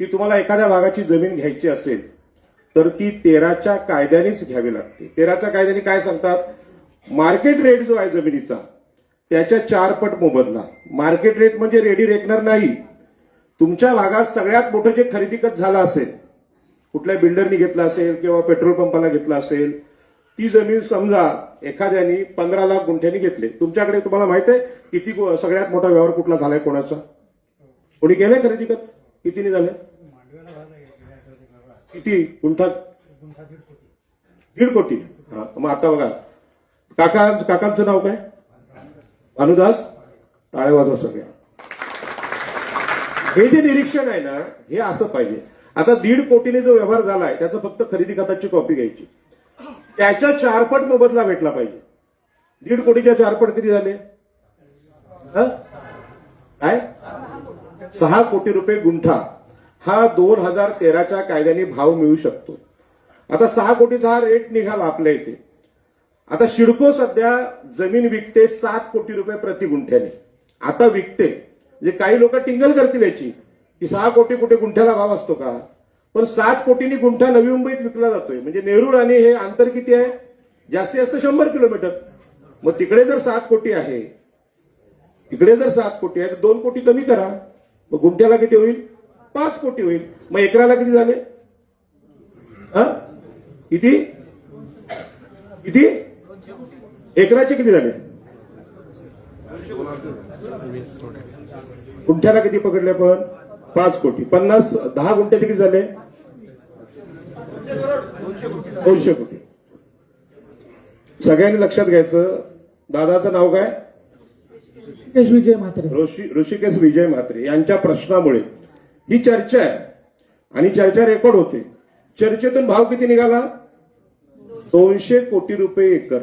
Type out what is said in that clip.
की तुम्हाला एखाद्या भागाची जमीन घ्यायची असेल तर ती तेराच्या कायद्यानेच घ्यावी लागते. तेराच्या कायद्याने काय सांगतात? मार्केट रेट जो आहे जमिनीचा त्याच्या चार पट मोबदला. मार्केट रेट म्हणजे रेडी रेकणार नाही. तुमच्या भागात सगळ्यात मोठं जे खरेदी झालं असेल कुठल्या बिल्डरनी घेतलं असेल किंवा पेट्रोल पंपाला घेतलं असेल ती जमीन समजा एखाद्यानी पंधरा लाख गुंठ्यांनी घेतले. तुमच्याकडे तुम्हाला माहीत आहे किती सगळ्यात मोठा व्यवहार कुठला झालाय कोणाचा? कोणी केलंय खरेदीकत कितीने झाले किती? गुंठा दीड कोटी. हा मग आता बघा. काका काकांचं नाव काय? अनुदास टाळे वाजवा सगळ्या. हे जे निरीक्षण आहे ना हे असं पाहिजे. आता दीड कोटीने जो व्यवहार झालाय त्याचं फक्त खरेदी खताची कॉपी घ्यायची. त्याच्या चारपट मोबदला भेटला पाहिजे. दीड कोटीच्या चारपट किती झाले? हा? सहा कोटी रुपये गुंठा हा दोन हजार तेराच्या कायद्याने भाव मिळू शकतो. आता सहा कोटीचा हा रेट निघाला आपल्या इथे. आता शिडको सध्या जमीन विकते सात कोटी रुपये प्रति गुंठ्याने. आता विकते. म्हणजे काही लोक टिंगल करतील याची की सहा कोटी कुठे गुंठ्याला भाव असतो का? पण सात कोटींनी गुंठा नवी मुंबईत विकला जातोय. म्हणजे नेरूळ आणि हे अंतर किती आहे? जास्तीत जास्त शंभर किलोमीटर. मग तिकडे जर सात कोटी आहे तिकडे जर सात कोटी आहे तर दोन कोटी कमी करा. मग गुंठ्याला किती होईल? पाच कोटी होईल. मग एकराला किती झाले? हा? किती? किती? एकराचे किती झाले? गुंठ्याला किती पकडले पण पाच कोटी. पन्नास दहा गुंठ्याचे किती झाले? दोनशे कोटी. सगळ्यांनी लक्षात घ्यायचं. दादाचं नाव काय? ऋषिकेश विजय म्हात्रे. ऋषिकेश विजय म्हात्रे यांच्या प्रश्नामुळे ही चर्चा आहे. आणि चर्चा रेकॉर्ड होते. चर्चेतून भाव किती निघाला? दोनशे कोटी रुपये एकर.